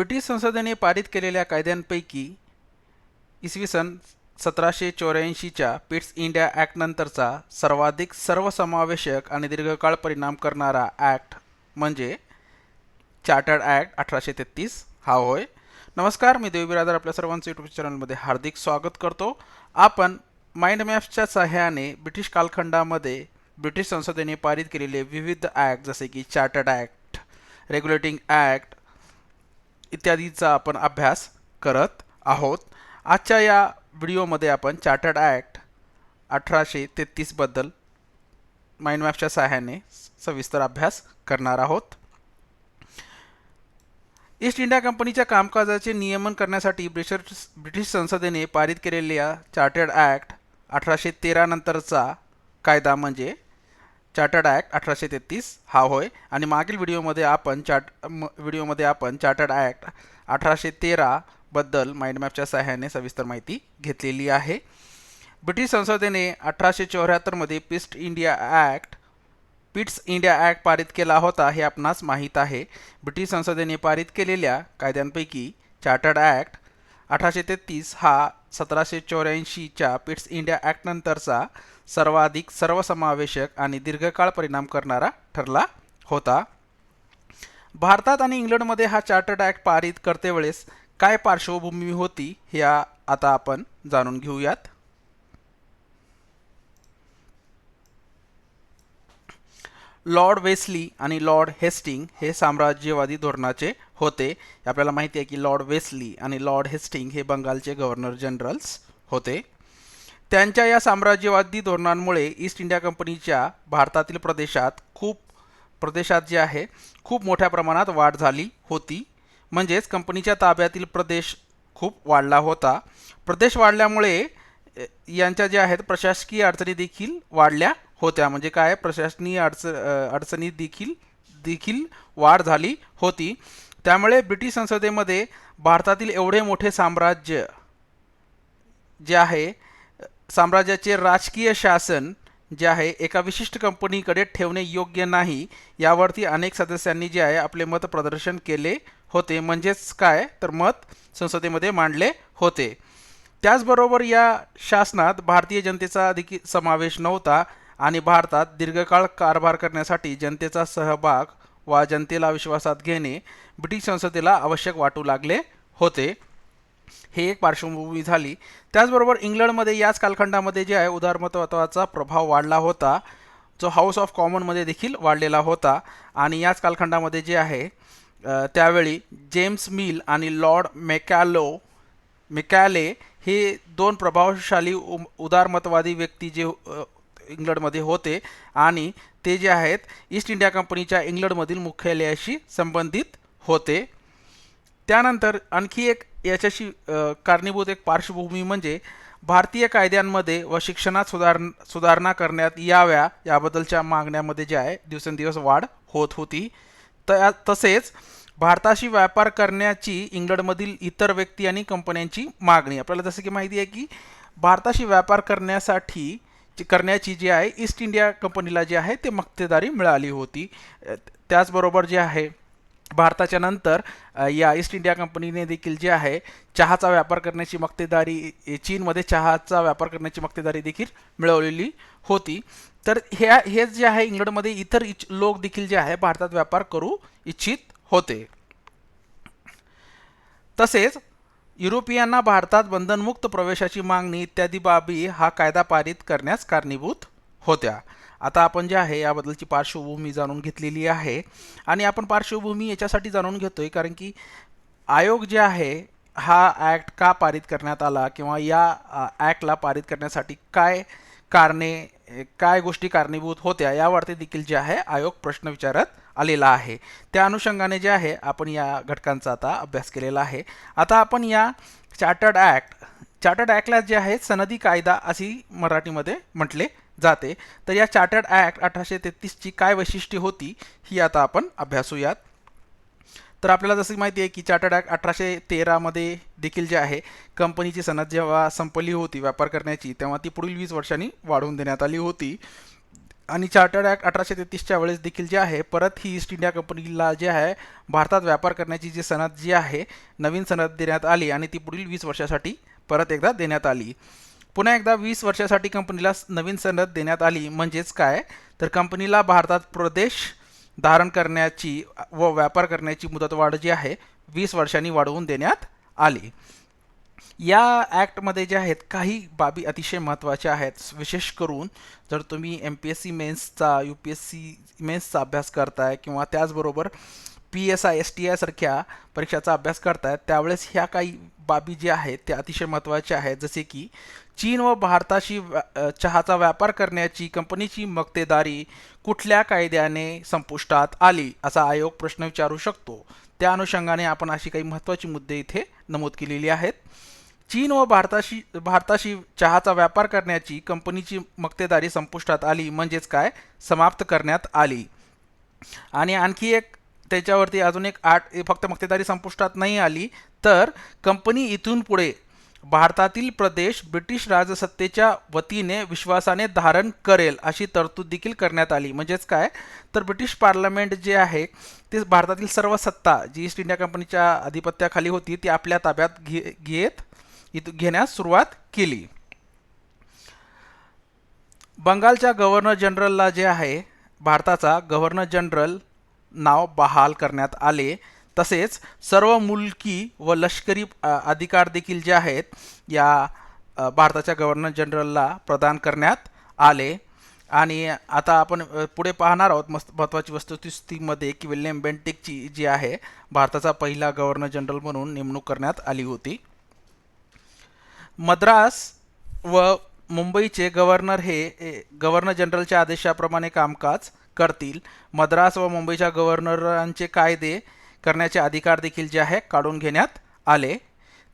British संसदेने पारित केलेल्या कायद्यांपैकी इसवी सन सतराशे चौऱ्याऐंशीच्या पिट्स इंडिया ॲक्टनंतरचा सर्वाधिक सर्वसमावेशक आणि दीर्घकाळ परिणाम करणारा ॲक्ट म्हणजे चार्टर्ड ॲक्ट अठराशे तेहतीस. हा होय. नमस्कार मी देवबिरादर आपल्या सर्वांचं यूट्यूब चॅनलमध्ये हार्दिक स्वागत करतो. आपण माइंड मॅप्सच्या सहाय्याने ब्रिटिश कालखंडामध्ये ब्रिटिश संसदेने पारित केलेले विविध ॲक्ट जसे की चार्टर्ड ॲक्ट रेग्युलेटिंग ॲक्ट इत्यादीचा आपण अभ्यास करत आहोत. आजच्या या व्हिडिओमध्ये आपण चार्टर्ड ॲक्ट अठराशे तेहतीसबद्दल माइंड मॅपच्या सहाय्याने सविस्तर अभ्यास करणार आहोत. ईस्ट इंडिया कंपनीच्या कामकाजाचे नियमन करण्यासाठी ब्रिटिश ब्रिटिश संसदेने पारित केलेल्या चार्टर्ड ॲक्ट अठराशे तेरा नंतरचा कायदा म्हणजे चार्टर्ड ॲक्ट अठराशे तेहतीस हा होय. आणि मागील व्हिडिओमध्ये आपण चार्ट म- व्हिडिओमध्ये आपण चार्टर्ड ॲक्ट अठराशे तेराबद्दल माइंडमॅपच्या सहाय्याने सविस्तर माहिती घेतलेली आहे. ब्रिटिश संसदेने अठराशे चौऱ्याहत्तरमध्ये पिस्ट India act Pitt's India act पारित केला होता हे आपणास माहीत आहे. ब्रिटिश संसदेने पारित केलेल्या कायद्यांपैकी चार्टर्ड ॲक्ट अठराशे तेहतीस हा सतराशे चौऱ्याऐंशीच्या पिट्स इंडिया ॲक्टनंतरचा सर्वाधिक सर्वसमावेशक आणि दीर्घकाळ परिणाम करणारा ठरला होता. भारतात आणि इंग्लंडमध्ये हा चार्टर्ड ॲक्ट पारित करतेवेळेस काय पार्श्वभूमी होती हे आता आपण जाणून घेऊयात. लॉर्ड वेस्ली आणि लॉर्ड हेस्टिंग हे साम्राज्यवादी धोरणाचे होते. आपल्याला माहिती आहे की लॉर्ड वेस्ली आणि लॉर्ड हेस्टिंग हे बंगालचे गव्हर्नर जनरल्स होते. त्यांच्या या साम्राज्यवादी धोरणांमुळे ईस्ट इंडिया कंपनीच्या भारतातील प्रदेशात खूप प्रदेशात जे आहे खूप मोठ्या प्रमाणात वाढ झाली होती. म्हणजेच कंपनीच्या ताब्यातील प्रदेश खूप वाढला होता. प्रदेश वाढल्यामुळे यांच्या ज्या आहेत प्रशासकीय अडचणी देखील वाढल्या होत्या. म्हणजे काय? प्रशासनीय अडच अडचणी देखील देखील वाढ झाली होती. त्यामुळे ब्रिटिश संसदेमध्ये भारतातील एवढे मोठे साम्राज्य जे आहे साम्राज्याचे राजकीय शासन जे आहे एका विशिष्ट कंपनीकडे ठेवणे योग्य नाही. यावरती अनेक सदस्यांनी जे आहे आपले मत प्रदर्शन केले होते. म्हणजेच काय? तर मत संसदेमध्ये मांडले होते. त्याचबरोबर या शासनात भारतीय जनतेचा देखील समावेश नव्हता. आणि भारतात दीर्घकाळ कारभार करण्यासाठी जनतेचा सहभाग वा जनतेला विश्वासात घेणे ब्रिटिश संसदेला आवश्यक वाटू लागले होते. हे एक पार्श्वभूमी झाली. त्याचबरोबर इंग्लंडमध्ये याच कालखंडामध्ये जे आहे उदारमतत्वाचा प्रभाव वाढला होता जो हाऊस ऑफ कॉमनमध्ये देखील वाढलेला होता. आणि याच कालखंडामध्ये जे आहे त्यावेळी जेम्स मिल आणि लॉर्ड मेकॅलो मेकॅले हे दोन प्रभावशाली उम उदारमतवादी व्यक्ती जे इंग्लंडमध्ये होते आणि ते जे आहेत ईस्ट इंडिया कंपनीच्या इंग्लंडमधील मुख्यालयाशी संबंधित होते. त्यानंतर आणखी एक याच्याशी कारणीभूत एक पार्श्वभूमी म्हणजे भारतीय कायद्यांमध्ये व शिक्षणात सुधार सुधारणा करण्यात याव्या याबद्दलच्या मागण्यामध्ये जे आहे दिवसेंदिवस वाढ होत होती. त तसेच भारताशी व्यापार करण्याची इंग्लंडमधील इतर व्यक्ती आणि कंपन्यांची मागणी. आपल्याला जसं की माहिती आहे की भारताशी व्यापार करण्यासाठी करण्याची जी आहे ईस्ट इंडिया कंपनीला जी आहे ते मक्तेदारी मिळाली होती. त्याचबरोबर जे आहे भारताच्या नंतर या ईस्ट इंडिया कंपनीने देखील जे आहे चहाचा व्यापार करण्याची मक्तेदारी चीनमध्ये चहाचा व्यापार करण्याची मक्तेदारी देखील मिळवलेली होती. तर ह्या हे जे आहे इंग्लंडमध्ये इतर इच लोक देखील जे आहे भारतात व्यापार करू इच्छित होते. तसेच युरोपियांना भारतात बंधनमुक्त प्रवेशाची मागणी इत्यादी बाबी हा कायदा पारित करण्यास कारणीभूत होत्या. आता आपण जे आहे याबद्दलची पार्श्वभूमी जाणून घेतलेली आहे. आणि आपण पार्श्वभूमी याच्यासाठी जाणून घेतोय कारण की आयोग जे आहे हा ॲक्ट का पारित करण्यात आला किंवा या ॲक्टला पारित करण्यासाठी काय कारणे काय गोष्टी कारणीभूत होत्या यावरती देखील जे आहे आयोग प्रश्न विचारत आलेला आहे. त्या अनुषंगाने जे आहे आपण या घटकांचा आता अभ्यास केलेला आहे. आता आपण या चार्टर्ड ॲक्ट चार्टर्ड ॲक्टला जे आहे सनदी कायदा अशी मराठीमध्ये म्हटले जाते. तर या चार्टर्ड ॲक्ट अठराशे तेहतीसची काय वैशिष्ट्ये होती ही आता आपण अभ्यासूयात. तर आपल्याला जसं माहिती आहे की चार्टर्ड ॲक्ट अठराशे तेरामध्ये देखील जे आहे कंपनीची सनद जेव्हा संपली होती व्यापार करण्याची तेव्हा ती पुढील वीस वर्षांनी वाढवून देण्यात आली होती. आणि चार्टर्ड ॲक्ट अठराशे तेहतीसच्या वेळेस देखील जे आहे परत ही ईस्ट इंडिया कंपनीला जे आहे भारतात व्यापार करण्याची जी सनद जी आहे नवीन सनद देण्यात आली आणि ती पुढील वीस वर्षासाठी परत एकदा देण्यात आली. पुन्हा एकदा वीस वर्षासाठी कंपनीला नवीन सनद देण्यात आली म्हणजेच काय? तर कंपनीला भारतात प्रदेश धारण करण्याची व व्यापार करण्याची मुदतवाढ जी आहे वीस वर्षांनी वाढवून देण्यात आली. या ॲक्टमध्ये जे आहेत काही बाबी अतिशय महत्त्वाच्या आहेत. विशेष करून जर तुम्ही एम पी एस सी मेन्सचा यू पी एस सी मेन्सचा अभ्यास करताय किंवा त्याचबरोबर P S I S T आयसारख्या परीक्षाचा अभ्यास करतायत त्यावेळेस ह्या काही बाबी ज्या आहेत त्या अतिशय महत्त्वाच्या आहेत. जसे की चीन व भारताशी चहाचा व्यापार करण्याची कंपनीची मक्तेदारी कुठल्या कायद्याने संपुष्टात आली असा आयोग प्रश्न विचारू शकतो. त्या अनुषंगाने आपण अशी काही महत्त्वाची मुद्दे इथे नमूद केलेली आहेत. चीन व भारताशी भारताशी चहाचा व्यापार करण्याची कंपनीची मक्तेदारी संपुष्टात आली म्हणजेच काय? समाप्त करण्यात आली. आणि आणखी एक त्याच्यावरती अजून एक आठ फक्त मक्तेदारी संपुष्टात नाही आली तर कंपनी इथून पुढे भारतातील प्रदेश ब्रिटिश राजसत्तेच्या वतीने विश्वासाने धारण करेल अशी तरतूद देखील करण्यात आली. म्हणजेच काय? तर ब्रिटिश पार्लमेंट जे आहे ते भारतातील सर्व सत्ता जी ईस्ट इंडिया कंपनीच्या अधिपत्याखाली होती ती आपल्या ताब्यात घे घेत इथं घेण्यास सुरुवात केली. बंगालच्या गव्हर्नर जनरलला जे आहे भारताचा गव्हर्नर जनरल नाव बहाल करण्यात आले. तसेच सर्व मुलकी व लष्करी अधिकार देखील जे आहेत या भारताच्या गव्हर्नर जनरलला प्रदान करण्यात आले. आणि आता आपण पुढे पाहणार आहोत मस्त महत्त्वाची वस्तुस्थितीमध्ये की विल्यम बेंटिकची जी आहे भारताचा पहिला गव्हर्नर जनरल म्हणून नेमणूक करण्यात आली होती. मद्रास व मुंबईचे गव्हर्नर हे ए, गव्हर्नर जनरलच्या आदेशाप्रमाणे कामकाज करतील. मद्रास व मुंबईच्या गव्हर्नरांचे कायदे करण्याचे अधिकार देखील जे आहे काढून घेण्यात आले.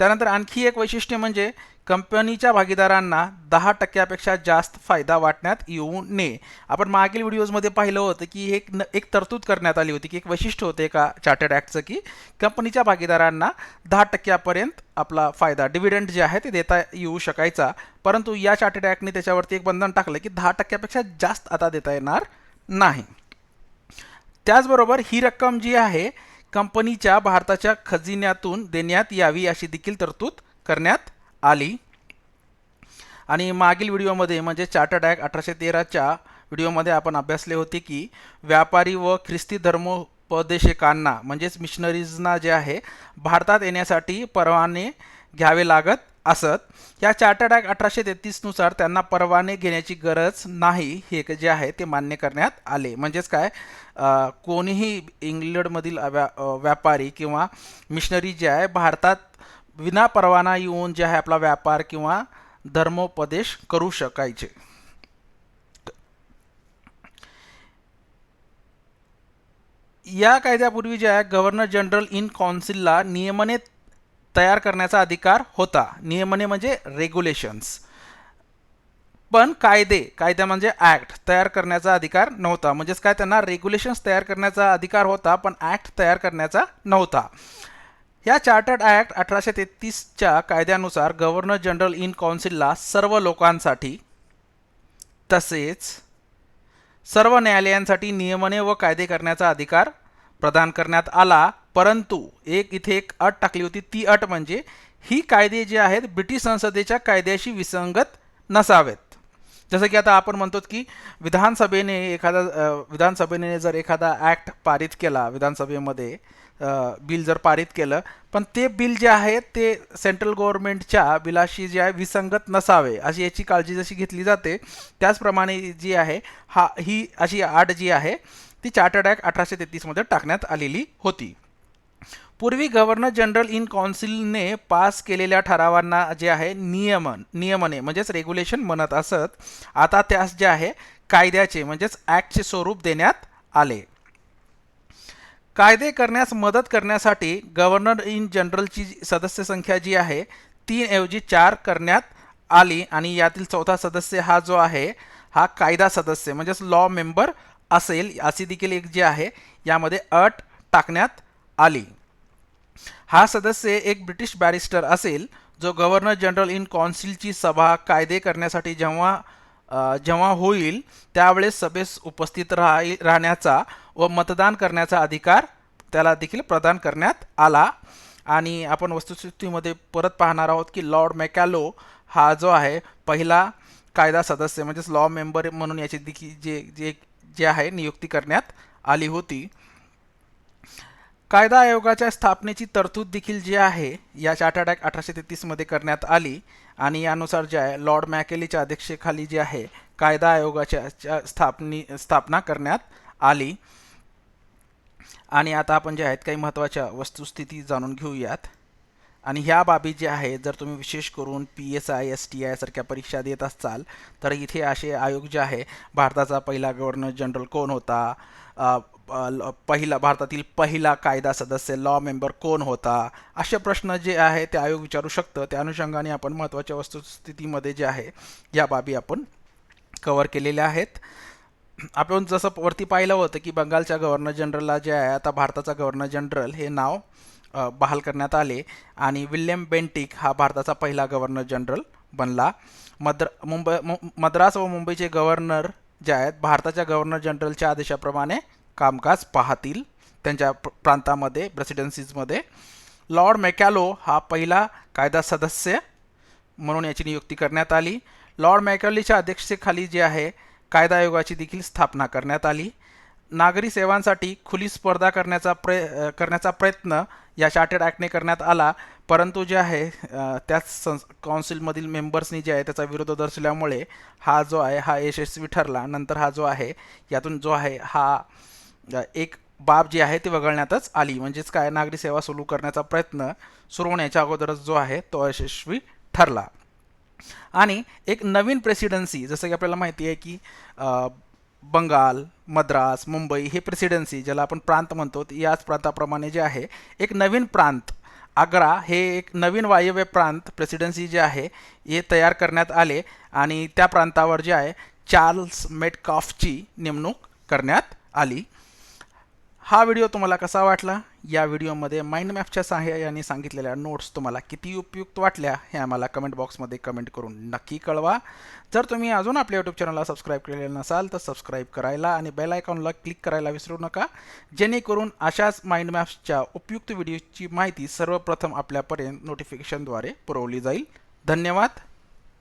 त्यानंतर आणखी एक वैशिष्ट्य म्हणजे कंपनीच्या भागीदारांना दहा टक्क्यापेक्षा जास्त फायदा वाटण्यात येऊ नये. आपण मागील व्हिडिओजमध्ये पाहिलं होतं की एक न एक तरतूद करण्यात आली होती की एक वैशिष्ट्य होते एका चार्टर्ड ॲक्टचं की कंपनीच्या भागीदारांना दहा टक्क्यापर्यंत आपला फायदा डिव्हिडंड जे आहे ते देता येऊ शकायचा. परंतु या चार्टर्ड ॲक्टने त्याच्यावरती एक बंधन टाकलं की दहा टक्क्यापेक्षा जास्त आता देता येणार नाही. त्याचबरोबर ही रक्कम जी आहे कंपनीच्या भारताच्या खजिन्यातून देण्यात यावी अशी देखील तरतूद करण्यात आली. आणि मागील व्हिडिओमध्ये म्हणजे चार्टर्ड ॲक्ट अठराशे तेराच्या व्हिडिओमध्ये आपण अभ्यासले होते की व्यापारी व ख्रिस्ती धर्मोपदेशकांना म्हणजेच मिशनरीजना जे आहे भारतात येण्यासाठी परवाने घ्यावे लागत असत. या चार्टर्ड ॲक्ट अठराशे तेहतीसनुसार त्यांना परवाने घेण्याची गरज नाही हे जे आहे ते मान्य करण्यात आले. म्हणजेच काय? कोणीही इंग्लंडमधील व्या व्यापारी किंवा मिशनरी जे आहे भारतात विना परवाना येऊन जे आहे आपला व्यापार किंवा धर्मोपदेश करू शकायचे. या कायद्यापूर्वी जे आहे गव्हर्नर जनरल इन कौन्सिलला नियमने तयार करण्याचा अधिकार होता. नियमने म्हणजे रेग्युलेशन्स पण कायदे कायदा म्हणजे ॲक्ट तयार करण्याचा अधिकार नव्हता. म्हणजेच काय? त्यांना रेग्युलेशन्स तयार करण्याचा अधिकार होता पण ॲक्ट तयार करण्याचा नव्हता. या चार्टर्ड ॲक्ट अठराशे तेहतीसच्या कायद्यानुसार गव्हर्नर जनरल इन काउन्सिलला सर्व लोकांसाठी तसेच सर्व न्यायालयांसाठी नियमने व कायदे करण्याचा अधिकार प्रदान करण्यात आला. परंतु एक इथे एक अट टाकली होती. ती अट म्हणजे ही कायदे जे आहेत ब्रिटिश संसदेच्या कायद्याशी विसंगत नसावेत. जसं की आता आपण म्हणतो की विधानसभेने एखादा विधानसभेने जर एखादा ॲक्ट पारित केला विधानसभेमध्ये बिल जर पारित केलं पण ते बिल जे आहे ते सेंट्रल गव्हर्नमेंटच्या बिलाशी जे आहे विसंगत नसावे अशी याची काळजी जशी घेतली जाते त्याचप्रमाणे जी आहे हा ही अशी आड जी आहे ती चार्टर्ड ॲक्ट अठराशे तेहतीसमध्ये टाकण्यात आलेली होती. पूर्वी गव्हर्नर जनरल इन कौन्सिलने पास केलेल्या ठरावांना जे आहे नियमन नियमने म्हणजेच रेग्युलेशन म्हणत असत आता त्यास जे आहे कायद्याचे म्हणजेच ॲक्टचे स्वरूप देण्यात आले. कायदे करण्यास मदत करण्यासाठी गव्हर्नर इन जनरलची जी सदस्य संख्या जी आहे तीन ऐवजी चार करण्यात आली आणि यातील चौथा सदस्य हा जो आहे हा कायदा सदस्य म्हणजेच लॉ मेंबर असेल अशी देखील एक जी आहे यामध्ये अट टाकण्यात आली. हा सदस्य एक ब्रिटिश बॅरिस्टर असेल जो गव्हर्नर जनरल इन कौन्सिलची सभा कायदे करण्यासाठी जेव्हा जेव्हा होईल त्यावेळेस सभेस उपस्थित राही राहण्याचा व मतदान करण्याचा अधिकार त्याला देखील प्रदान करण्यात आला. आणि आपण वस्तुस्थितीमध्ये परत पाहणार आहोत की लॉर्ड मॅकॅलो हा जो आहे पहिला कायदा सदस्य म्हणजेच लॉ मेंबर म्हणून याची देखील जे जे जे आहे नियुक्ती करण्यात आली होती. कायदा आयोगाच्या स्थापनेची तरतूद देखील जी आहे या चार्टर्ड ॲक्ट अठराशे तेहतीसमध्ये करण्यात आली. आणि यानुसार जे आहे लॉर्ड मॅकेलीच्या अध्यक्षतेखाली जे आहे कायदा आयोगाच्या स्थापनी स्थापना करण्यात आली. आणि आता आपण जे आहेत काही महत्त्वाच्या वस्तुस्थिती जाणून घेऊयात. आणि ह्या बाबी ज्या आहे जर तुम्ही विशेष करून P S I S T I सारख्या परीक्षा देत असाल तर इथे असे आयोग जे आहे भारताचा पहिला गव्हर्नर जनरल कोण होता? पहिला भारतातील पहिला कायदा सदस्य लॉ मेंबर कोण होता? असे प्रश्न जे आहे ते आयोग विचारू शकतं. त्या अनुषंगाने आपण महत्त्वाच्या वस्तुस्थितीमध्ये जे आहे या बाबी आपण कवर केलेल्या आहेत. आपण जसं वरती पाहिलं होतं की बंगालच्या गव्हर्नर जनरलला जे आहे आता भारताचा गव्हर्नर जनरल हे नाव बहाल करण्यात आले. आणि विल्यम बेंटिक हा भारताचा पहिला गव्हर्नर जनरल बनला. मद्र मुंबई मु- मद्रास व मुंबईचे गव्हर्नर जे आहेत भारताच्या गव्हर्नर जनरलच्या आदेशाप्रमाणे कामकाज पाहतील त्यांच्या प्रांतामध्ये प्रेसिडेन्सीजमध्ये. लॉर्ड मेकॅलो हा पहिला कायदा सदस्य म्हणून याची नियुक्ती करण्यात आली. लॉर्ड मॅकॅलीच्या अध्यक्षतेखाली जे आहे कायदा आयोगाची देखील स्थापना करण्यात आली. नागरी सेवांसाठी खुली स्पर्धा करण्याचा प्रय करण्याचा प्रयत्न या चार्टर्ड ॲक्टने करण्यात आला. परंतु जे आहे त्याच संस काउन्सिलमधील मेंबर्सनी जे आहे त्याचा विरोध दर्शवल्यामुळे हा जो आहे हा यशस्वी ठरला. नंतर हा जो आहे यातून जो आहे हा एक बाब जी आहे ती वगळण्यातच आली. म्हणजेच काय? नागरी सेवा सुरू करण्याचा प्रयत्न सुरू होण्याच्या अगोदरच जो आहे तो यशस्वी ठरला. आणि एक नवीन प्रेसिडेन्सी जसं की आपल्याला माहिती आहे की बंगाल मद्रास मुंबई हे प्रेसिडेन्सी ज्याला आपण प्रांत म्हणतो याच प्रांताप्रमाणे जे आहे एक नवीन प्रांत. आग्रा हे एक नवीन वायव्य प्रांत प्रेसिडेन्सी जे आहे हे तयार करण्यात आले आणि त्या प्रांतावर जे आहे चार्ल्स मेटकॉफची नेमणूक करण्यात आली. हा व्हिडिओ तुम्हाला कसा वाटला? या व्हिडिओमध्ये माइंड मॅपच्या सहाय्याने सांगितलेल्या नोट्स तुम्हाला किती उपयुक्त वाटल्या हे आम्हाला कमेंट बॉक्समध्ये कमेंट करून नक्की कळवा. जर तुम्ही अजून आपल्या यूट्यूब चॅनलला सबस्क्राईब केलेलं नसाल तर सबस्क्राईब करायला आणि बेल आयकॉनला क्लिक करायला विसरू नका. जेणेकरून अशाच माइंड मॅप्सच्या उपयुक्त व्हिडिओची माहिती सर्वप्रथम आपल्यापर्यंत नोटिफिकेशनद्वारे पुरवली जाईल. धन्यवाद.